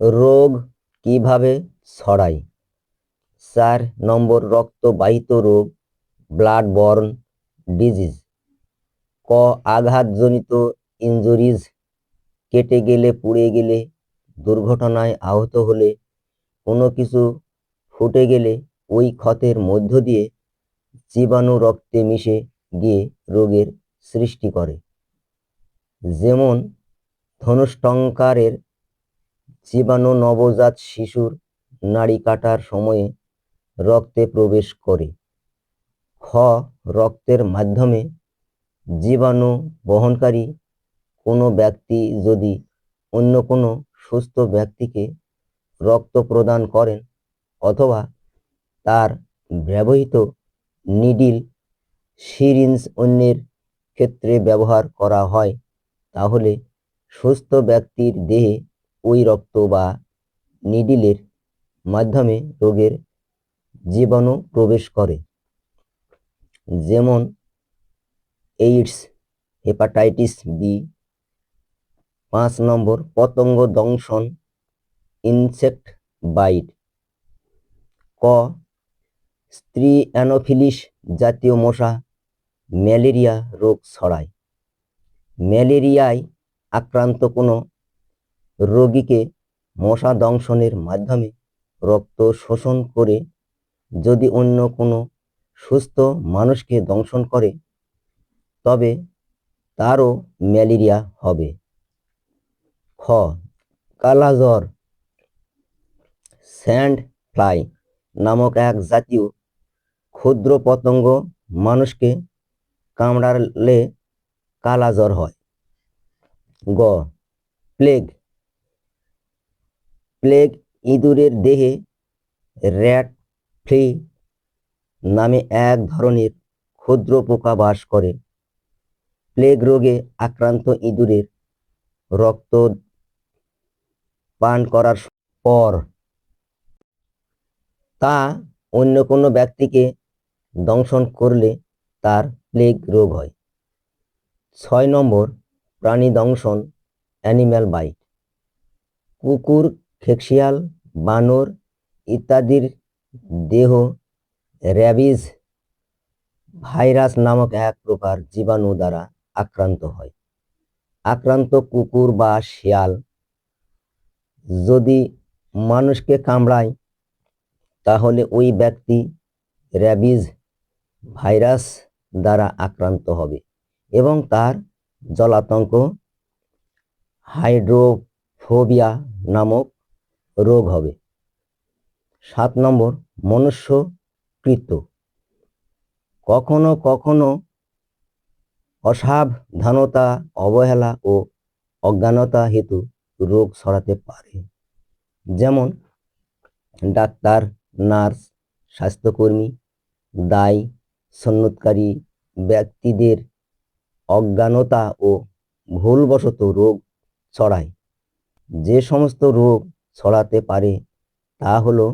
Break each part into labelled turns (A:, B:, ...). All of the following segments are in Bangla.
A: রোগ কীভাবে ছড়ায়? চার নম্বর, রক্তবাহিত রোগ ব্লাড বর্ন ডিজিজ। ক, আঘাতজনিত ইনজুরিজ, কেটে গেলে, পুড়ে গেলে, দুর্ঘটনায় আহত হলে, কোনো কিছু ফুটে গেলে, ওই ক্ষতের মধ্য দিয়ে জীবাণু রক্তে মিশে গিয়ে রোগের সৃষ্টি করে। যেমন, ধনুষ্টঙ্কারের জীবাণু নবজাত শিশুর নাড়ি কাটার সময়ে রক্তে প্রবেশ করে। খ, রক্তের মাধ্যমে জীবাণু বহনকারী কোনো ব্যক্তি যদি অন্য কোনো সুস্থ ব্যক্তিকে রক্ত প্রদান করেন অথবা তার ব্যবহৃত নিডিল সিরিঞ্জ অন্যের ক্ষেত্রে ব্যবহার করা হয়, তাহলে সুস্থ ব্যক্তির দেহে ওই রক্ত বা নিডিলের মাধ্যমে রোগের জীবাণু প্রবেশ করে। যেমন এইডস, হেপাটাইটিস বি, পাঁচ নম্বর পতঙ্গ দংশন, ইনসেক্ট বাইট। ক, স্ত্রী অ্যানোফিলিস জাতীয় মশা, ম্যালেরিয়া রোগ ছড়ায়। ম্যালেরিয়ায় আক্রান্ত কোনো রোগীকে মশা দংশনের মাধ্যমে রক্ত শোষণ করে যদি অন্য কোনো সুস্থ মানুষকে দংশন করে, তবে তারও ম্যালেরিয়া হবে। খ, কালাজ্বর, স্যান্ড ফ্লাই নামক এক জাতীয় ক্ষুদ্র পতঙ্গ মানুষকে কামড়ালে কালাজ্বর হয়। গ, প্লেগ প্লেগ ইঁদুরের দেহে র্যাট ফ্লি নামে এক ধরনের ক্ষুদ্র পোকা বাস করে। প্লেগ রোগে আক্রান্ত ইঁদুরের রক্ত পান করার পর তা অন্য কোনো ব্যক্তিকে দংশন করলে তার প্লেগ রোগ হয়। ছয় নম্বর, প্রাণী দংশন, অ্যানিম্যাল বাইট। কুকুর খেকশিয়াল বানর ইত্যাদির দেহ র্যাবিজ ভাইরাস নামক এক প্রকার জীবাণু দ্বারা আক্রান্ত হয়। আক্রান্ত কুকুর বা শিয়াল যদি মানুষকে কামড়ায়, তাহলে ওই ব্যক্তি র্যাবিজ ভাইরাস দ্বারা আক্রান্ত হবে এবং তার জলাতঙ্ক, হাইড্রোফোবিয়া নামক রোগ হবে। সাত নম্বর, মনুষ্যকৃত। কখনো কখনো অসাবধানতা, অবহেলা ও অজ্ঞানতা হেতু রোগ ছড়াতে পারে। যেমন ডাক্তার, নার্স, স্বাস্থ্যকর্মী, দায়, সন্ন্যতকারী ব্যক্তিদের অজ্ঞানতা ও ভুলবশত রোগ ছড়ায়। যে সমস্ত রোগ ছড়াতে পারে, তা হলো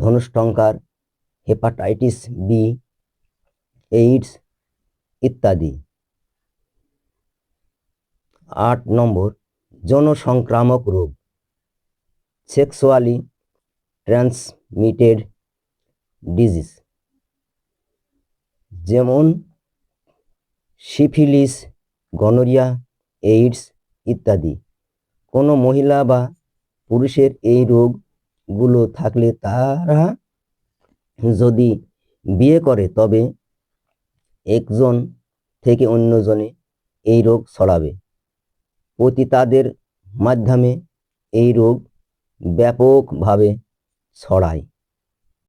A: ধনুষ্টঙ্কার হেপাটাইটিস বি এইডস ইত্যাদি। আট নম্বর, জনসংক্রামক রোগ। Sexually transmitted disease. যেমন সিফিলিস, গনোরিয়া, এইডস ইত্যাদি। কোনো মহিলা বা পুরুষের এই রোগগুলো থাকলে তারা যদি বিয়ে করে, তবে একজন থেকে অন্যজনে এই রোগ ছড়াবে। পতিতাদের মাধ্যমে এই রোগ ব্যাপকভাবে ছড়ায়।